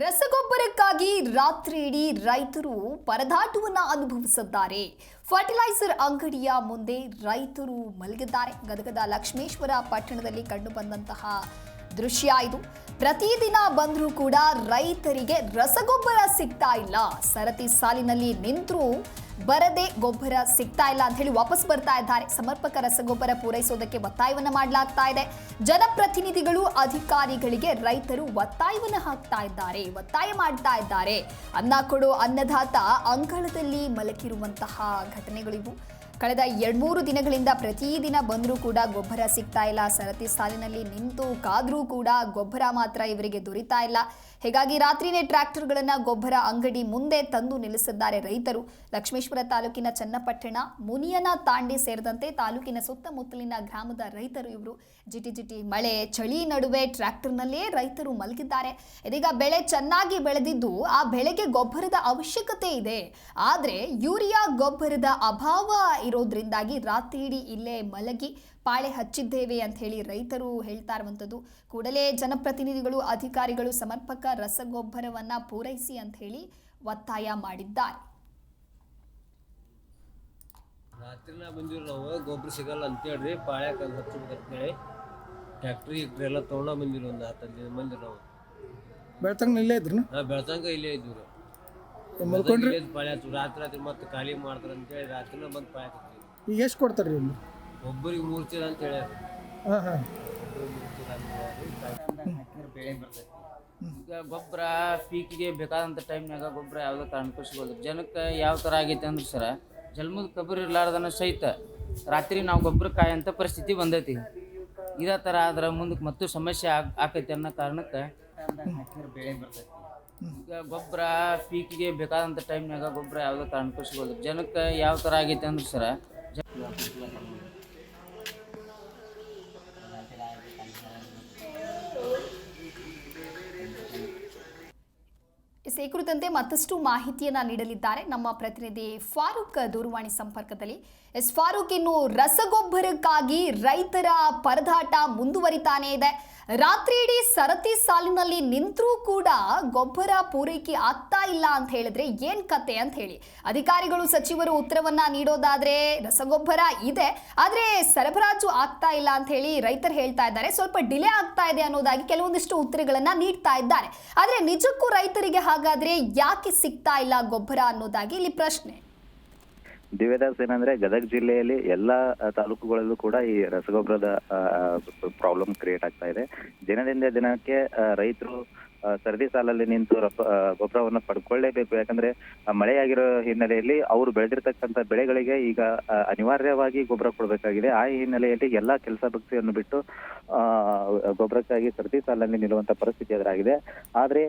ರಸಗೊಬ್ಬರಕ್ಕಾಗಿ ರಾತ್ರಿ ಇಡೀ ರೈತರು ಪರದಾಟವನ್ನು ಅನುಭವಿಸಿದ್ದಾರೆ. ಫರ್ಟಿಲೈಸರ್ ಅಂಗಡಿಯ ಮುಂದೆ ರೈತರು ಮಲಗಿದ್ದಾರೆ. ಗದಗದ ಲಕ್ಷ್ಮೇಶ್ವರ ಪಟ್ಟಣದಲ್ಲಿ ಕಂಡುಬಂದಂತಹ ದೃಶ್ಯ ಇದು. ಪ್ರತಿದಿನ ಬಂದರೂ ಕೂಡ ರೈತರಿಗೆ ರಸಗೊಬ್ಬರ ಸಿಗ್ತಾ ಇಲ್ಲ. ಸರತಿ ಸಾಲಿನಲ್ಲಿ ನಿಂತರೂ ಬರದೆ ಗೊಬ್ಬರ ಸಿಗ್ತಾ ಇಲ್ಲ ಅಂತ ಹೇಳಿ ವಾಪಸ್ ಬರ್ತಾ ಇದ್ದಾರೆ. ಸಮರ್ಪಕ ರಸಗೊಬ್ಬರ ಪೂರೈಸೋದಕ್ಕೆ ಒತ್ತಾಯವನ್ನ ಮಾಡಲಾಗ್ತಾ ಇದೆ. ಜನಪ್ರತಿನಿಧಿಗಳು, ಅಧಿಕಾರಿಗಳಿಗೆ ರೈತರು ಒತ್ತಾಯವನ್ನ ಹಾಕ್ತಾ ಇದ್ದಾರೆ, ಒತ್ತಾಯ ಮಾಡ್ತಾ ಇದ್ದಾರೆ. ಅನ್ನ ಕೊಡೋ ಅನ್ನದಾತ ಅಂಗಳದಲ್ಲಿ ಮಲಕಿರುವಂತಹ ಘಟನೆಗಳಿವು. ಕಳೆದ ಎರಡ್ಮೂರು ದಿನಗಳಿಂದ ಪ್ರತಿದಿನ ಬಂದರೂ ಕೂಡ ಗೊಬ್ಬರ ಸಿಗ್ತಾ ಇಲ್ಲ. ಸರತಿ ಸಾಲಿನಲ್ಲಿ ನಿಂತು ಕಾದ್ರೂ ಕೂಡ ಗೊಬ್ಬರ ಮಾತ್ರ ಇವರಿಗೆ ದೊರೀತಾ ಇಲ್ಲ. ಹೀಗಾಗಿ ರಾತ್ರಿನೇ ಟ್ರ್ಯಾಕ್ಟರ್ಗಳನ್ನು ಗೊಬ್ಬರ ಅಂಗಡಿ ಮುಂದೆ ತಂದು ನಿಲ್ಲಿಸಿದ್ದಾರೆ ರೈತರು. ಲಕ್ಷ್ಮೇಶ್ವರ ತಾಲೂಕಿನ ಚನ್ನಪಟ್ಟಣ, ಮುನಿಯನ ತಾಂಡಿ ಸೇರಿದಂತೆ ತಾಲೂಕಿನ ಸುತ್ತಮುತ್ತಲಿನ ಗ್ರಾಮದ ರೈತರು ಇವರು. ಜಿಟಿ ಜಿಟಿ ಮಳೆ, ಚಳಿ ನಡುವೆ ಟ್ರ್ಯಾಕ್ಟರ್ನಲ್ಲೇ ರೈತರು ಮಲಗಿದ್ದಾರೆ. ಇದೀಗ ಬೆಳೆ ಚೆನ್ನಾಗಿ ಬೆಳೆದಿದ್ದು ಆ ಬೆಳೆಗೆ ಗೊಬ್ಬರದ ಅವಶ್ಯಕತೆ ಇದೆ. ಆದರೆ ಯೂರಿಯಾ ಗೊಬ್ಬರದ ಅಭಾವ ಇರೋದ್ರಿಂದಾಗಿ ರಾತ್ರಿ ಇಡೀ ಇಲ್ಲೇ ಮಲಗಿ ಪಾಳೆ ಹಚ್ಚಿದ್ದೇವೆ ಅಂತ ಹೇಳಿ ರೈತರು ಹೇಳ್ತಾ ಇರುವಂಥದ್ದು. ಕೂಡಲೇ ಜನಪ್ರತಿನಿಧಿಗಳು ಅಧಿಕಾರಿಗಳು ಸಮರ್ಪಕ ರಸಗೊಬ್ಬರವನ್ನ ಪೂರೈಸಿ ಅಂತ ಹೇಳಿ ಒತ್ತಾಯ ಮಾಡಿದ್ದಾರೆ. ರಾತ್ರಿನ ಬಂದಿವ್ರಿ ನಾವು ಗೊಬ್ಬರ ಸಿಗಲ್ಲ ಅಂತೇಳ್ರಿ ಪಾಳ್ಯಾಕ ಅದು ಹಚ್ಬೇಕಂತೇಳಿ ಟ್ಯಾಕ್ಟ್ರಿ ಗಿಕ್ಟ್ರಿ ಎಲ್ಲ ತೊಗೊಂಡ ಬಂದಿರಿ ಒಂದು ಹತ್ತು ಹದಿನೈದು ಮಂದಿ ನಾವು. ಬೆಳ್ತಂಗ ಇಲ್ಲೇ ಇದ್ರು ನಾವು ಬೆಳ್ತಂಗ ಇಲ್ಲೇ ಇದ್ದೀವಿ. ಮಲ್ಕೊಂಡ್ರಿ ರಾತ್ರಿ ರಾತ್ರಿ ಮತ್ತೆ ಖಾಲಿ ಮಾಡ್ತಾರೆ ಅಂತೇಳಿ ರಾತ್ರಿನ ಬಂದು ಪಾಳೆ ಹಚ್ತೀವಿ ಈಗ ಎಷ್ಟು ಕೊಡ್ತಾರೆ ರೀ ಇಲ್ಲಿ ಒಬ್ಬರಿಗೆ ಮೂರು ಚೀಲ ಅಂತ ಹೇಳ್ಯಾರ. ಹಾಂ ಹಾಂ. ಬೆಳೆ ಬರ್ತೈತಿ. ಈಗ ಗೊಬ್ಬರ ಪೀಕಿಗೆ ಬೇಕಾದಂಥ ಟೈಮ್ನಾಗ ಗೊಬ್ಬರ ಯಾವುದೋ ಕಾರಣಕ್ಕೂ ಸಿಗೋದು ಜನಕ್ಕೆ ಯಾವ ಥರ ಆಗೈತೆ ಅಂದ್ರೆ ಸರ ಜನ್ಮದ ಕಬ್ಬರಿ ಇರ್ಲಾರ್ದನ ಸಹಿತ ರಾತ್ರಿ ನಾವು ಗೊಬ್ಬರ ಕಾಯಂಥ ಪರಿಸ್ಥಿತಿ ಬಂದೈತಿ. ಇದೇ ಥರ ಆದ್ರೆ ಮುಂದಕ್ಕೆ ಮತ್ತೂ ಸಮಸ್ಯೆ ಆಗ್ ಆಕೈತಿ ಅನ್ನೋ ಕಾರಣಕ್ಕೆ ಬೆಳೆ ಬರ್ತೈತಿ. ಗೊಬ್ಬರ ಪೀಕಿಗೆ ಬೇಕಾದಂಥ ಟೈಮ್ನಾಗ ಗೊಬ್ಬರ ಯಾವುದೋ ಕಾರಣಕ್ಕೂ ಸಿಗೋದು ಜನಕ್ಕೆ ಯಾವ ಥರ ಆಗೈತೆ ಅಂದ್ರೆ ಸರ ಈ ಕುರಿತಂತೆ ಮತ್ತಷ್ಟು ಮಾಹಿತಿಯನ್ನ ನೀಡಲಿದ್ದಾರೆ. ನಮ್ಮ ಪ್ರತಿನಿಧಿ ಫಾರೂಕ್ ದೂರವಾಣಿ ಸಂಪರ್ಕದಲ್ಲಿ. ಎಸ್ ಫಾರೂಕ್, ಇನ್ನು ರಸಗೊಬ್ಬರಕ್ಕಾಗಿ ರೈತರ ಪರದಾಟ ಮುಂದುವರಿತಾನೇ ಇದೆ. ರಾತ್ರಿ ಇಡೀ ಸರತಿ ಸಾಲಿನಲ್ಲಿ ನಿಂತರೂ ಕೂಡ ಗೊಬ್ಬರ ಪೂರೈಕೆ ಆಗ್ತಾ ಇಲ್ಲ ಅಂತ ಹೇಳಿದ್ರೆ ಏನ್ ಕತೆ ಅಂತ ಹೇಳಿ. ಅಧಿಕಾರಿಗಳು, ಸಚಿವರು ಉತ್ತರವನ್ನ ನೀಡೋದಾದ್ರೆ ರಸಗೊಬ್ಬರ ಇದೆ, ಆದ್ರೆ ಸರಬರಾಜು ಆಗ್ತಾ ಇಲ್ಲ ಅಂತ ಹೇಳಿ ರೈತರು ಹೇಳ್ತಾ ಇದ್ದಾರೆ. ಸ್ವಲ್ಪ ಡಿಲೇ ಆಗ್ತಾ ಇದೆ ಅನ್ನೋದಾಗಿ ಕೆಲವೊಂದಿಷ್ಟು ಉತ್ತರಗಳನ್ನ ನೀಡ್ತಾ ಇದ್ದಾರೆ. ಆದ್ರೆ ನಿಜಕ್ಕೂ ರೈತರಿಗೆ ಹಾಗಾದ್ರೆ ಯಾಕೆ ಸಿಗ್ತಾ ಇಲ್ಲ ಗೊಬ್ಬರ ಅನ್ನೋದಾಗಿ ಇಲ್ಲಿ ಪ್ರಶ್ನೆ. ದಿವ್ಯದಾಸ್ ಏನಂದ್ರೆ ಗದಗ ಜಿಲ್ಲೆಯಲ್ಲಿ ಎಲ್ಲಾ ತಾಲೂಕುಗಳಲ್ಲೂ ಕೂಡ ಈ ರಸಗೊಬ್ಬರದ ಪ್ರಾಬ್ಲಮ್ ಕ್ರಿಯೇಟ್ ಆಗ್ತಾ ಇದೆ. ದಿನದಿಂದ ದಿನಕ್ಕೆ ರೈತರು ಸರದಿ ಸಾಲಲ್ಲಿ ನಿಂತು ಗೊಬ್ಬರವನ್ನು ಪಡ್ಕೊಳ್ಳೇಬೇಕು. ಯಾಕಂದ್ರೆ ಮಳೆಯಾಗಿರೋ ಹಿನ್ನೆಲೆಯಲ್ಲಿ ಅವರು ಬೆಳೆದಿರ್ತಕ್ಕಂಥ ಬೆಳೆಗಳಿಗೆ ಈಗ ಅನಿವಾರ್ಯವಾಗಿ ಗೊಬ್ಬರ ಕೊಡಬೇಕಾಗಿದೆ. ಆ ಹಿನ್ನೆಲೆಯಲ್ಲಿ ಎಲ್ಲಾ ಕೆಲಸ ಭಕ್ತಿಯನ್ನು ಬಿಟ್ಟು ಗೊಬ್ಬರಕ್ಕಾಗಿ ಸರದಿ ಸಾಲಲ್ಲಿ ನಿಲ್ಲುವಂತ ಪರಿಸ್ಥಿತಿ ಎದುರಾಗಿದೆ. ಆದ್ರೆ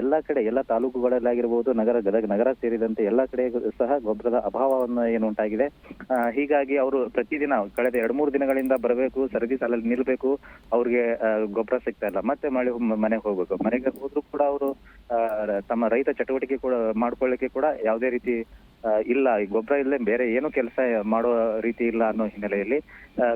ಎಲ್ಲಾ ಕಡೆ, ಎಲ್ಲ ತಾಲೂಕುಗಳಲ್ಲಾಗಿರ್ಬೋದು, ನಗರ, ಗದಗ, ನಗರ ಸೇರಿದಂತೆ ಎಲ್ಲಾ ಕಡೆ ಸಹ ಗೊಬ್ಬರದ ಅಭಾವವನ್ನು ಏನು ಉಂಟಾಗಿದೆ. ಹೀಗಾಗಿ ಅವರು ಪ್ರತಿದಿನ ಕಳೆದ ಎರಡ್, ಮೂರು ದಿನಗಳಿಂದ ಬರಬೇಕು, ಸರದಿ ಸಾಲಲ್ಲಿ ನಿಲ್ಬೇಕು. ಅವ್ರಿಗೆ ಗೊಬ್ಬರ ಸಿಗ್ತಾ ಇಲ್ಲ. ಮತ್ತೆ ಮಳೆ, ಮನೆಗೆ ಹೋಗ್ಬೇಕು. ಮನೆಗೆ ಹೋದ್ರು ಕೂಡ ಅವರು ತಮ್ಮ ರೈತ ಚಟುವಟಿಕೆ ಕೂಡ ಮಾಡ್ಕೊಳ್ಳಿಕ್ಕೆ ಕೂಡ ಯಾವುದೇ ರೀತಿ ಇಲ್ಲ. ಗೊಬ್ಬರ ಇಲ್ಲದೆ ಬೇರೆ ಏನು ಕೆಲಸ ಮಾಡೋ ರೀತಿ ಇಲ್ಲ ಅನ್ನೋ ಹಿನ್ನೆಲೆಯಲ್ಲಿ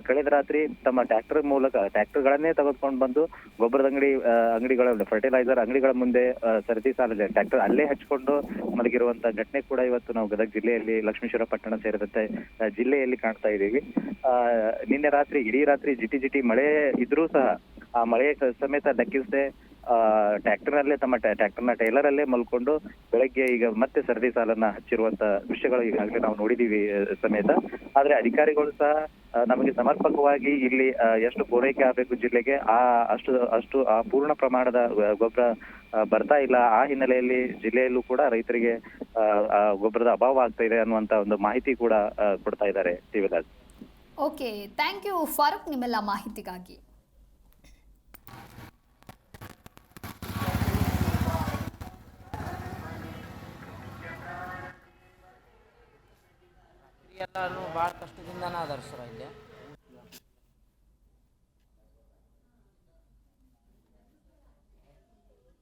ಕಳೆದ ರಾತ್ರಿ ತಮ್ಮ ಟ್ರ್ಯಾಕ್ಟರ್ ಮೂಲಕ ಟ್ರ್ಯಾಕ್ಟರ್ಗಳನ್ನೇ ತೆಗೆದುಕೊಂಡು ಬಂದು ಗೊಬ್ಬರದ ಅಂಗಡಿ ಅಂಗಡಿಗಳ ಫರ್ಟಿಲೈಸರ್ ಅಂಗಡಿಗಳ ಮುಂದೆ ಸರದಿ ಸಾಲಲ್ಲಿ ಟ್ರ್ಯಾಕ್ಟರ್ ಅಲ್ಲೇ ಹಚ್ಕೊಂಡು ಮಲಗಿರುವಂತ ಘಟನೆ ಕೂಡ ಇವತ್ತು ನಾವು ಗದಗ ಜಿಲ್ಲೆಯಲ್ಲಿ ಲಕ್ಷ್ಮೀಶ್ವರ ಪಟ್ಟಣ ಸೇರಿದಂತೆ ಜಿಲ್ಲೆಯಲ್ಲಿ ಕಾಣ್ತಾ ಇದ್ದೀವಿ. ನಿನ್ನೆ ರಾತ್ರಿ, ಇಡೀ ರಾತ್ರಿ ಜಿಟಿ ಜಿಟಿ ಮಳೆ ಇದ್ರೂ ಸಹ, ಆ ಮಳೆ ಸಮೇತ ಲೆಕ್ಕಿಸದೆ ಟ್ರ್ಯಾಕ್ಟರ್ ನಲ್ಲೇ ತಮ್ಮ ಟ್ರ್ಯಾಕ್ಟರ್ನ ಟೈಲರ್ ಅಲ್ಲೇ ಮಲ್ಕೊಂಡು ಬೆಳಗ್ಗೆ ಈಗ ಮತ್ತೆ ಸರದಿ ಸಾಲನ್ನ ಹಚ್ಚಿರುವಂತ ದೃಶ್ಯಗಳು ಈಗಾಗಲೇ ನಾವು ನೋಡಿದೀವಿ ಸಮೇತ. ಆದ್ರೆ ಅಧಿಕಾರಿಗಳು ಸಹ ನಮಗೆ ಸಮರ್ಪಕವಾಗಿ ಇಲ್ಲಿ ಎಷ್ಟು ಪೂರೈಕೆ ಆಗಬೇಕು ಜಿಲ್ಲೆಗೆ, ಆ, ಅಷ್ಟು ಅಷ್ಟು, ಆ, ಪೂರ್ಣ ಪ್ರಮಾಣದ ಗೊಬ್ಬರ ಬರ್ತಾ ಇಲ್ಲ. ಆ ಹಿನ್ನೆಲೆಯಲ್ಲಿ ಜಿಲ್ಲೆಯಲ್ಲೂ ಕೂಡ ರೈತರಿಗೆ ಗೊಬ್ಬರದ ಅಭಾವ ಆಗ್ತಾ ಇದೆ ಅನ್ನುವಂತ ಒಂದು ಮಾಹಿತಿ ಕೂಡ ಕೊಡ್ತಾ ಇದ್ದಾರೆ TV okay thank you Farooq, ನಿಮ್ಮೆಲ್ಲ ಮಾಹಿತಿಗಾಗಿ. ಎಲ್ಲರೂ ಭಾಳ ಕಷ್ಟದಿಂದನೇ ಅದಾರ ಇಲ್ಲಿ.